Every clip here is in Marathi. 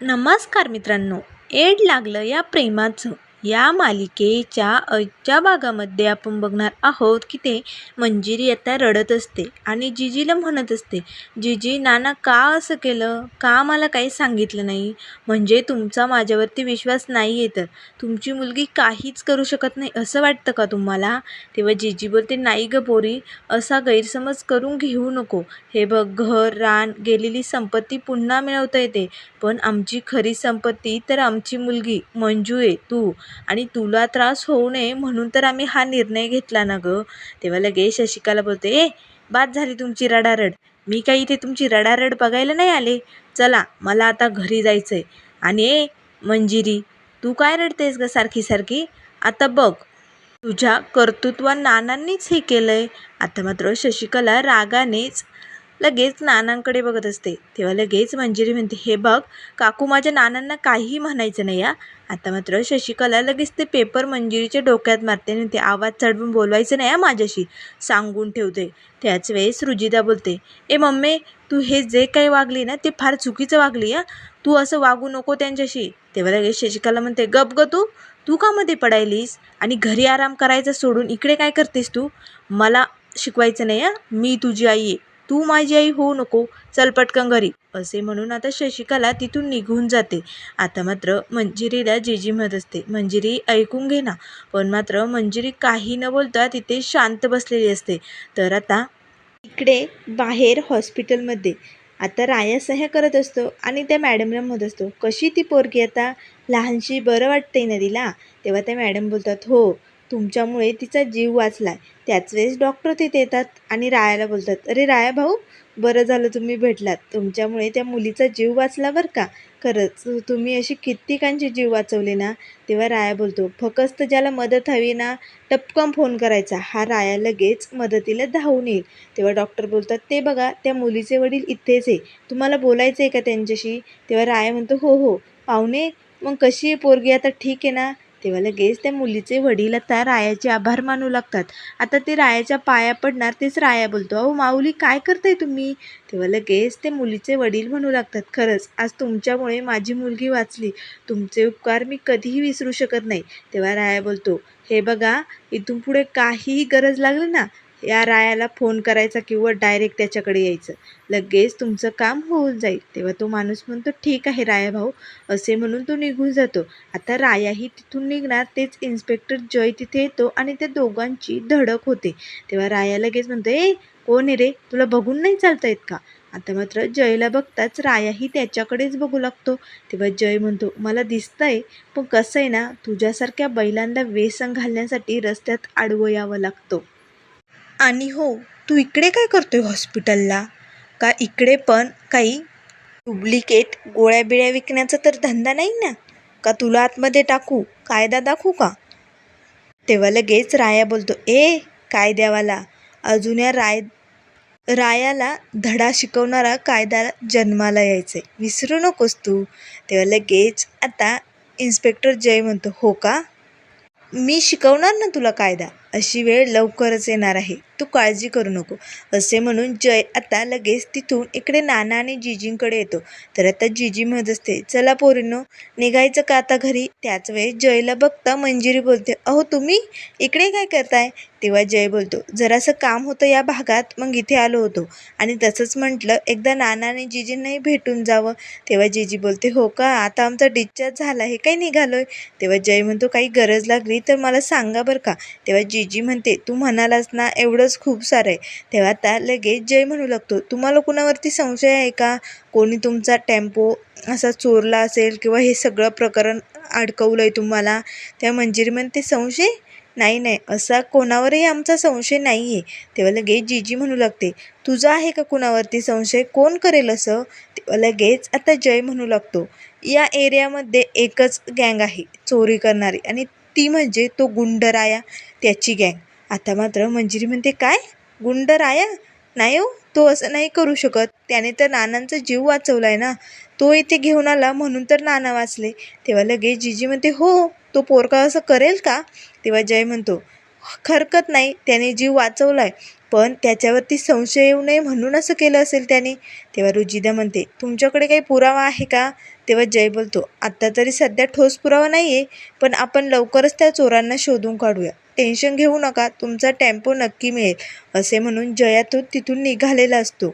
नमस्कार मित्रांनो एड लागलं या प्रेमाचं. या मालिकेच्या आजच्या भागामध्ये आपण बघणार आहोत की ते मंजिरी आता रडत असते आणि जिजीला म्हणत असते जिजी नाना का असं केलं? का मला काही सांगितलं नाही? म्हणजे तुमचा माझ्यावरती विश्वास नाही आहे तर? तुमची मुलगी काहीच करू शकत नाही असं वाटतं का तुम्हाला? तेव्हा जिजी बोलते नाही गं पोरी असा गैरसमज करून घेऊ नको. हे बघ घर रान गेलेली संपत्ती पुन्हा मिळवता येते. पण आमची खरी संपत्ती तर आमची मुलगी मंजू आहे तू. आणि तुला त्रास होऊ नये म्हणून तर आम्ही हा निर्णय घेतला ना गं. तेव्हा लगेच शशिकाला बोलते ए बाद झाली तुमची रडारड. मी काही इथे तुमची रडारड बघायला नाही आले. चला मला आता घरी जायचं आहे आणि ए मंजिरी तू काय रडतेस गं सारखी सारखी? आता बघ. तुझ्या कर्तृत्वा नानांनीच हे केलं आहे आता मात्र शशिकला रागानेच लगेच नानांकडे बघत असते. तेव्हा लगेच मंजिरी म्हणते हे बघ काकू माझ्या नानांना काहीही म्हणायचं नाही या आता मात्र शशिकला लगेच ते पेपर मंजिरीच्या डोक्यात मारते आणि ते आवाज चढवून बोलवायचं नाही या माझ्याशी. सांगून ठेवते. त्याच वेळेस रुजिदा बोलते ए मम्मी तू हे जे काही वागली ना ते फार चुकीचं वागली या तू असं वागू नको त्यांच्याशी. तेव्हा लगेच शशिकला म्हणते गप ग तू. तू का मध्ये पडायलीस? आणि घरी आराम करायचा सोडून इकडे काय करतेस तू? मला शिकवायचं नाही या मी तुझी आई आहे. तू माझी आई होऊ नको चल पटकन घरी. असे म्हणून आता शशिकला तिथून निघून जाते. आता मात्र मंजिरीला जीजी म्हणत असते मंजिरी ऐकून घे ना. पण मात्र मंजिरी काही न बोलता तिथे शांत बसलेली असते. तर आता इकडे बाहेर हॉस्पिटलमध्ये. आता राया सह्या करत असतो आणि त्या मॅडमला म्हणत असतो कशी ती पोरगी आता? लहानशी बरं वाटतंय ना तिला तेव्हा त्या मॅडम बोलतात हो तुमच्यामुळे तिचा जीव वाचला आहे त्याच वेळेस डॉक्टर तिथे येतात आणि रायाला बोलतात अरे राया भाऊ बरं झालं तुम्ही भेटलात. तुमच्यामुळे त्या मुलीचा जीव वाचला बरं का? खरंच तुम्ही अशी कित्येकांचे जीव वाचवले ना? तेव्हा राया बोलतो फकस्त ज्याला मदत हवी ना टपकन फोन करायचा. हा राया लगेच मदतीला धावून येईल. तेव्हा डॉक्टर बोलतात ते बघा त्या मुलीचे वडील इथेच आहे. तुम्हाला बोलायचं आहे का त्यांच्याशी? तेव्हा राया म्हणतो हो हो. पाहुणे मग कशी आहे पोरगी? आता ठीक आहे ना? तेव्हा लगेच त्या मुलीचे वडील आता रायाचे आभार मानू लागतात. आता ते रायाच्या पाया पडणार तेच राया बोलतो अहो माऊली काय करताय तुम्ही? तेव्हा लगेच ते मुलीचे वडील म्हणू लागतात खरंच आज तुमच्यामुळे माझी मुलगी वाचली. तुमचे उपकार मी कधीही विसरू शकत नाही. तेव्हा राया बोलतो हे बघा इथून पुढे काहीही गरज लागली ना या रायाला फोन करायचा किंवा डायरेक्ट त्याच्याकडे यायचं. लगेच तुमचं काम होऊन जाईल. तेव्हा तो माणूस म्हणतो ठीक आहे राया भाऊ. असे म्हणून तो निघून जातो. आता रायाही तिथून निघणार तेच इन्स्पेक्टर जय तिथे येतो आणि त्या दोघांची धडक होते. तेव्हा राया लगेच म्हणतो ए कोण आहे रे? तुला बघून नाही चालता येत का? आता मात्र जयला बघताच रायाही त्याच्याकडेच बघू लागतो. तेव्हा जय म्हणतो मला दिसतंय पण कसं आहे ना तुझ्यासारख्या बैलांना वेसन घालण्यासाठी रस्त्यात आडवं यावं लागतो. आणि हो तू इकडे काय करतोय हॉस्पिटलला? का इकडे पण काही डुप्लिकेट गोळ्या बिळ्या विकण्याचा तर धंदा नाही ना? का तुला आतमध्ये टाकू? कायदा दाखवू का? तेव्हा लगेच राया बोलतो ए कायद्यावाला अजून या राय रायाला धडा शिकवणारा कायदा जन्माला यायचं आहे विसरू नकोस तू. तेव्हा लगेच आता इन्स्पेक्टर जय म्हणतो हो का? मी शिकवणार ना तुला कायदा? अशी वेळ लवकरच येणार आहे. तू काळजी करू नको. असे म्हणून जय आता लगेच तिथून इकडे नाना आणि जिजींकडे येतो. तर आता जिजी म्हणत असते चला पोरींनो निघायचं का आता घरी? त्याच वेळेस जयला बघता मंजिरी बोलते अहो तुम्ही इकडे काय करताय? तेव्हा जय बोलतो जरासं काम होतं या भागात मग इथे आलो होतो. आणि तसंच म्हटलं एकदा नाना आणि जिजींनाही भेटून जावं. तेव्हा जिजी बोलते हो का? आता आमचा डिस्चार्ज झाला हे काय निघालोय? तेव्हा जय म्हणतो काही गरज लागली तर मला सांगा बरं का. तेव्हा जीजी म्हणते तू म्हणालास ना एवढंच खूप सारं आहे. तेव्हा आता लगेच जय म्हणू लागतो तुम्हाला कुणावरती संशय आहे का? कोणी तुमचा टेम्पो असा चोरला असेल किंवा हे सगळं प्रकरण अडकवलं आहे तुम्हाला? त्या मंजिरी म्हणते संशय? नाही नाही असा कोणावरही आमचा संशय नाही आहे तेव्हा लगेच जीजी म्हणू लागते तुझा आहे का कुणावरती संशय? कोण करेल असं? तेव्हा लगेच आता जय म्हणू लागतो या एरियामध्ये एकच गँग आहे चोरी करणारी आणि ती म्हणजे तो गुंडराया त्याची गँग. आता मात्र मंजिरी म्हणते काय? गुंडराया? नाही हो तो असं नाही करू शकत. त्याने तर नानांचा जीव वाचवला आहे ना. तो इथे घेऊन आला म्हणून तर नाना वाचले. तेव्हा लगेच जीजी म्हणते हो तो पोरका असं करेल का? तेव्हा जय म्हणतो हरकत नाही त्याने जीव वाचवला आहे पण त्याच्यावरती संशय येऊ नये म्हणून असं केलं असेल त्याने. तेव्हा रुजिदा म्हणते तुमच्याकडे काही पुरावा आहे का? तेव्हा जय बोलतो आत्ता तरी सध्या ठोस पुरावा नाही आहे पण आपण लवकरच त्या चोरांना शोधून काढूया. टेन्शन घेऊ नका तुमचा टेम्पो नक्की मिळेल असे म्हणून जया तो तिथून निघालेला असतो.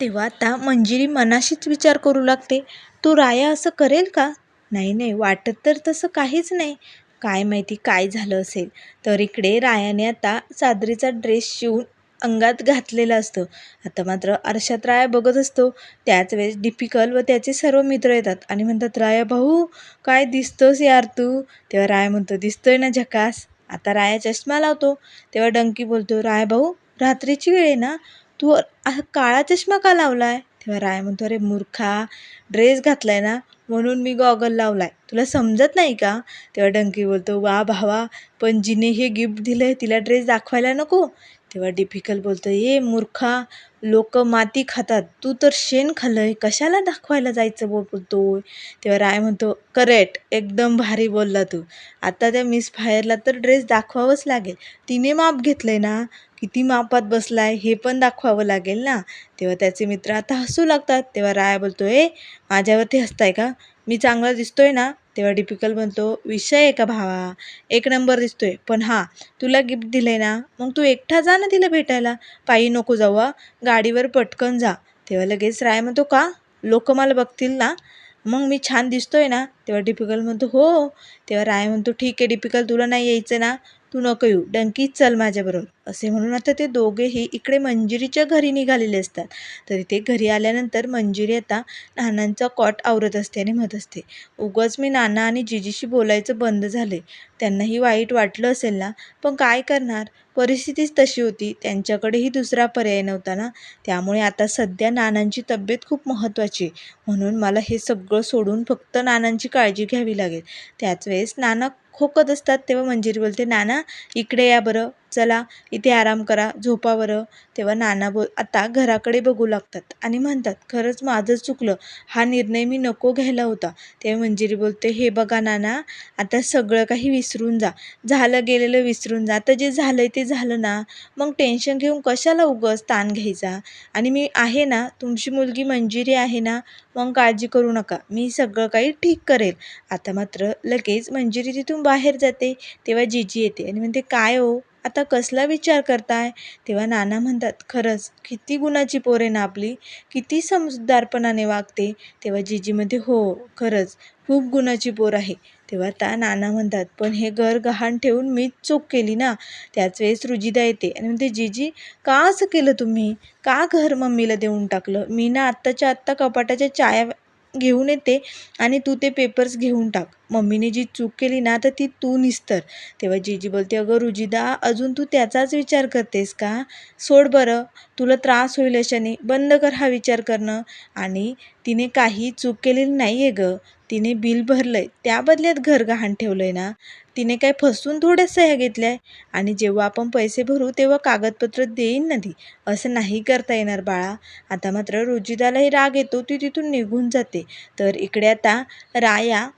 तेव्हा आता मंजिरी मनाशीच विचार करू लागते तो राया असं करेल का? नाही नाही वाटत तर तसं काहीच नाही. काय माहिती काय झालं असेल. तर इकडे रायाने आता चादरीचा ड्रेस शिवून अंगात घातलेलं असतं. आता मात्र आरशात राया बघत असतो. त्याच वेळेस डिफिकल व त्याचे सर्व मित्र येतात आणि म्हणतात राया भाऊ काय दिसतोस यार तू? तेव्हा राया म्हणतो दिसतोय ना झकास. आता राया चष्मा लावतो. तेव्हा डंकी बोलतो राया भाऊ रात्रीची वेळ आहे ना? तू काळा चष्मा का लावलाय? तेव्हा राय म्हणतो अरे मूर्खा ड्रेस घातलाय ना म्हणून मी गॉगल लावलाय. तुला समजत नाही का? तेव्हा डंकी बोलतो वा भावा पण जिने हे गिफ्ट दिलंय तिला ड्रेस दाखवायला नको. तेव्हा डिफिकल्ट बोलतो ये मूर्खा लोक माती खातात. तू तर शेण खाल्लंय कशाला दाखवायला जायचं बोल बोलतोय? तेव्हा राय म्हणतो करेक्ट एकदम भारी बोलला तू. आता त्या मिस फायरला तर ड्रेस दाखवावंच लागेल. तिने माप घेतलंय ना किती मापात बसलाय हे पण दाखवावं लागेल ना? तेव्हा त्याचे मित्र आता हसू लागतात. तेव्हा राया बोलतो ए माझ्यावरती हसताय का? मी चांगला दिसतोय ना? तेव्हा डिपिकल म्हणतो विषय आहे का भावा? एक नंबर दिसतोय. पण हां तुला गिफ्ट दिलंय ना? मग तू एकटा जा ना तिला भेटायला. पायी नको जाऊ गाडीवर पटकन जा. तेव्हा लगेच राय म्हणतो का? लोक मला बघतील ना? मग मी छान दिसतोय ना? तेव्हा डिपिकल म्हणतो हो. तेव्हा राय म्हणतो ठीक आहे डिपिकल तुला नाही यायचं ना? तू नको येऊ डंकी चल माझ्याबरोबर. असे म्हणून आता ते दोघेही इकडे मंजिरीच्या घरी निघालेले असतात. तर इथे घरी आल्यानंतर मंजिरी आता नानांचा कॉट आवरत असते आणि म्हणत असते उगाच मी नाना आणि जिजीशी बोलायचं बंद झाले त्यांनाही वाईट वाटलं असेल ना? पण काय करणार? परिस्थितीच तशी होती. त्यांच्याकडेही दुसरा पर्याय नव्हता ना? त्यामुळे आता सध्या नानांची तब्येत खूप महत्त्वाची म्हणून मला हे सगळं सोडून फक्त नानांची काळजी घ्यावी लागेल. त्याच वेळेस नाना खोकत असतात तेव्हा मंजिरी बोलते नाना इकडे या बरं. चला इथे आराम करा झोपा बरं. तेव्हा नाना बोल आता घराकडे बघू लागतात. आणि म्हणतात खरंच माझंच चुकलं. हा निर्णय मी नको घ्यायला होता. तेव्हा मंजिरी बोलते हे बघा नाना आता सगळं काही विसरून जा. झालं गेलेलं विसरून जा. आता जे झालं आहे ते झालं ना. मग टेन्शन घेऊन कशाला उगस ताण घ्यायचा? आणि मी आहे ना तुमची मुलगी मंजिरी आहे ना मग काळजी करू नका. मी सगळं काही ठीक करेल. आता मात्र लगेच मंजिरी तिथून बाहेर जाते. तेव्हा जीजी येते आणि म्हणते काय हो? आता कसला विचार करताय? तेव्हा नाना म्हणतात खरंच किती गुणाची पोर आहे ना आपली. किती समजूतदारपणाने वागते. तेव्हा जीजी म्हणते हो खरंच खूप गुणाची पोर आहे. तेव्हा त्या नाना म्हणतात पण हे घर गहाण ठेवून मीच चूक केली ना? त्याच वेळेस रुजिदा येते. आणि म्हणते जीजी का असं केलं तुम्ही? का घर मम्मीला देऊन टाकलं? मी ना आत्ताच्या आत्ता कपाटाच्या चाया घेऊन येते आणि तू ते पेपर्स घेऊन टाक. मम्मीने जी चूक केली ना तर ती तू निस्तर. तेव्हा जीजी बोलते अगं रुजिदा अजून तू त्याचाच विचार करतेस का? सोड बरं तुला त्रास होईल अशाने. बंद कर हा विचार करणं. आणि तिने काही चूक केलेली नाही आहे गं. तिने बिल भरलं आहे त्या बदल्यात घर गहाण ठेवलं आहे ना. तिने काय फसून थोड्या सह्या घेतल्या आहे? आणि जेव्हा आपण पैसे भरू तेव्हा कागदपत्र देईन ना ती असं नाही करता येणार बाळा. आता मात्र रुजिदालाही राग येतो ती तिथून निघून जाते. तर इकडे आता राया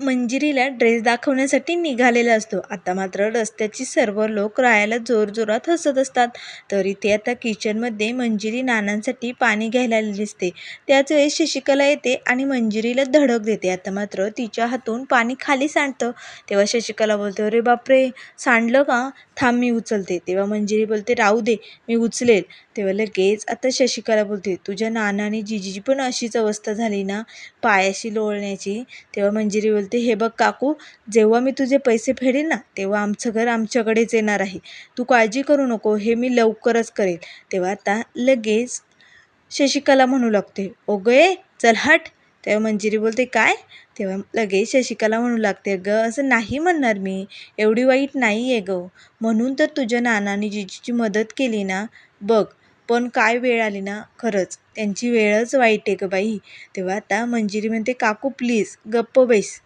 मंजिरीला ड्रेस दाखवण्यासाठी निघालेला असतो. आता मात्र रस्त्याची सर्व लोक रायाला जोरजोरात हसत असतात. तर इथे आता किचनमध्ये मंजिरी नानांसाठी पाणी घ्यायला आलेली दिसते. त्याच वेळेस शशिकला येते आणि मंजिरीला धडक देते. आता मात्र तिच्या हातून पाणी खाली सांडतं. तेव्हा शशिकला बोलते अरे बापरे! सांडलं का? थांब मी उचलते. तेव्हा मंजिरी बोलते राहू दे मी उचलेल. तेव्हा लगेच. आता शशिकला बोलते तुझ्या नाना आणि जिजीची पण अशीच अवस्था झाली ना पायाशी लोळण्याची तेव्हा मंजिरी बोलते हे बघ काकू जेव्हा मी तुझे पैसे फेडेल ना तेव्हा आमचं घर आमच्याकडेच येणार आहे. तू काळजी करू नको हे मी लवकरच करेल तेव्हा आता लगेच शशिकला म्हणू लागते ओगे चल हट. तेव्हा मंजिरी बोलते काय? तेव्हा लगेच शशिकला म्हणू लागते ग असं नाही म्हणणार मी. एवढी वाईट नाही आहे ग. म्हणून तर तुझ्या नानाने जिजीची मदत केली ना. बघ पण काय वेळ आली ना? खरंच. त्यांची वेळच वाईट आहे गं बाई. तेव्हा आता मंजिरी म्हणते काकू प्लीज गप्प बैस.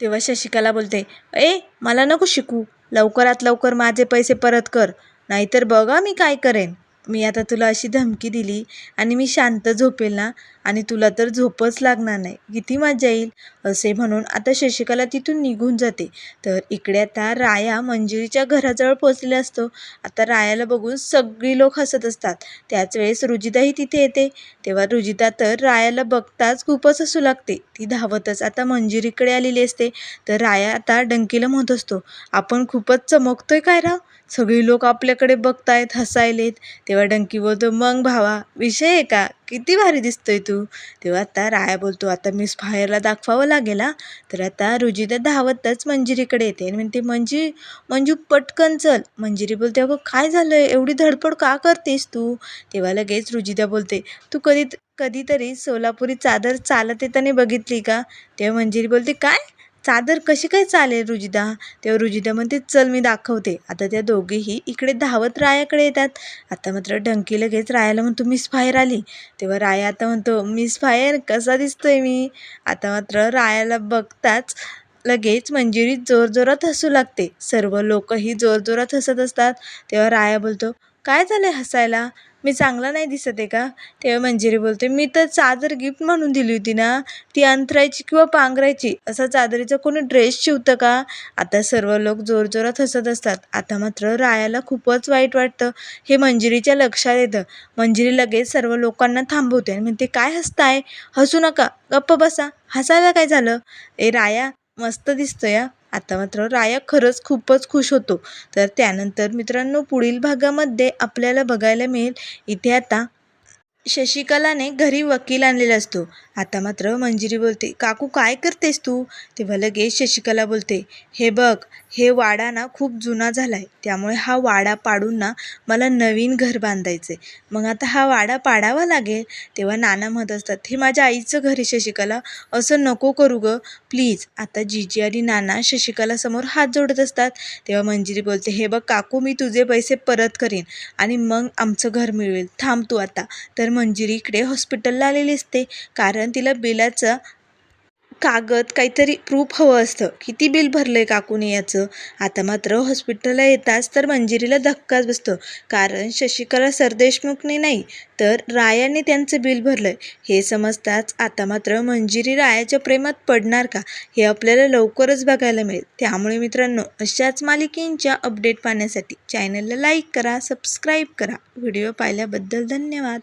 तेव्हा शशिकाला बोलते ए मला नको शिकू. लवकरात लवकर माझे पैसे परत कर. नाहीतर बघा मी काय करेन. मी आता तुला अशी धमकी दिली आणि मी शांत झोपेल ना आणि तुला तर झोपच लागणार नाही. किती मजा येईल? असे म्हणून आता शशिकला तिथून निघून जाते. तर इकडे आता राया मंजिरीच्या घराजवळ पोचलेला असतो. आता रायाला बघून सगळी लोक हसत असतात. त्याच वेळेस रुजिताही तिथे येते. तेव्हा रुजिता तर रायाला बघताच खूपच हसू लागते. ती धावतच आता मंजिरीकडे आलेली असते. तर राया आता डंकीला म्हणत असतो आपण खूपच चमकतोय काय राव? सगळी लोक आपल्याकडे बघतायत हसायलेत. तेव्हा डंकी बोलतो मग भावा विषय आहे का? किती भारी दिसतोय तू. तेव्हा आता राया बोलतो आता मिस फायरला दाखवावं लागेल हा? तर आता रुजिता धावतच मंजिरीकडे येते. आणि म्हणते मंजी मंजू पटकन चल. मंजिरी बोलते अगं काय झालं एवढी धडपड का करतेस तू? तेव्हा लगेच रुजिता बोलते तू कधी कधीतरी सोलापुरी चादर चालत येताना बघितली का? तेव्हा मंजिरी बोलते काय? चादर कशी काय चालेल रुजिता? तेव्हा रुजिता म्हणते चल मी दाखवते. आता त्या दोघेही इकडे धावत रायाकडे येतात. आता मात्र डंकी लगेच रायाला म्हणतो मिस फायर आली. तेव्हा राया आता म्हणतो मिस फायर कसा दिसतोय मी? आता मात्र रायाला बघताच लगेच मंजिरी जोरजोरात हसू लागते. सर्व लोकही जोरजोरात हसत असतात. तेव्हा राया बोलतो काय झालं हसायला? मी चांगला नाही दिसत आहे का? तेव्हा मंजिरी बोलते मी तर चादर गिफ्ट म्हणून दिली होती ना ती अंथरायची किंवा पांघरायची असा चादरीचा कोणी ड्रेस शिवतं का? आता सर्व लोक जोरजोरात हसत असतात. आता मात्र रायाला खूपच वाईट वाटतं. हे मंजिरीच्या लक्षात येतं. मंजिरी लगेच सर्व लोकांना थांबवते आणि म्हणते काय हसताय? हसू नका. गप्प बसा. हसायला काय झालं? ए राया मस्त दिसतो या आता मात्र राया खरंच खूपच खुश होतो. तर त्यानंतर मित्रांनो पुढील भागामध्ये आपल्याला बघायला मिळेल इथे आता शशिकलाने घरी वकील आणलेला असतो. आता मात्र मंजिरी बोलते काकू काय करतेस तू? तेव्हा लगेच शशिकला बोलते हे बघ हे वाडा ना खूप जुना झाला आहे त्यामुळे हा वाडा पाडून ना मला नवीन घर बांधायचं आहे मग आता हा वाडा पाडावा लागेल तेव्हा नाना म्हणत असतात हे माझ्या आईचं घर आहे शशिकला असं नको करू गं प्लीज. आता जीजी आणि नाना शशिकलासमोर हात जोडत असतात. तेव्हा मंजिरी बोलते हे बघ काकू मी तुझे पैसे परत करीन आणि मग आमचं घर मिळवेल. थांब तू आता. तर मंजिरी इकडे हॉस्पिटलला आलेली असते कारण तिला बिलाचं कागद काहीतरी प्रूफ हवं असतं. किती बिल भरलं आहे काकूने याचं? आता मात्र हॉस्पिटलला येताच तर मंजिरीला धक्काच बसतो. कारण शशिकला सरदेशमुखने नाही तर रायाने त्यांचं बिल भरलं आहे हे समजताच आता मात्र मंजिरी रायाच्या प्रेमात पडणार का? हे आपल्याला लवकरच बघायला मिळेल. त्यामुळे मित्रांनो अशाच मालिकेंच्या अपडेट पाहण्यासाठी चॅनलला लाईक करा सबस्क्राईब करा. व्हिडिओ पाहिल्याबद्दल धन्यवाद.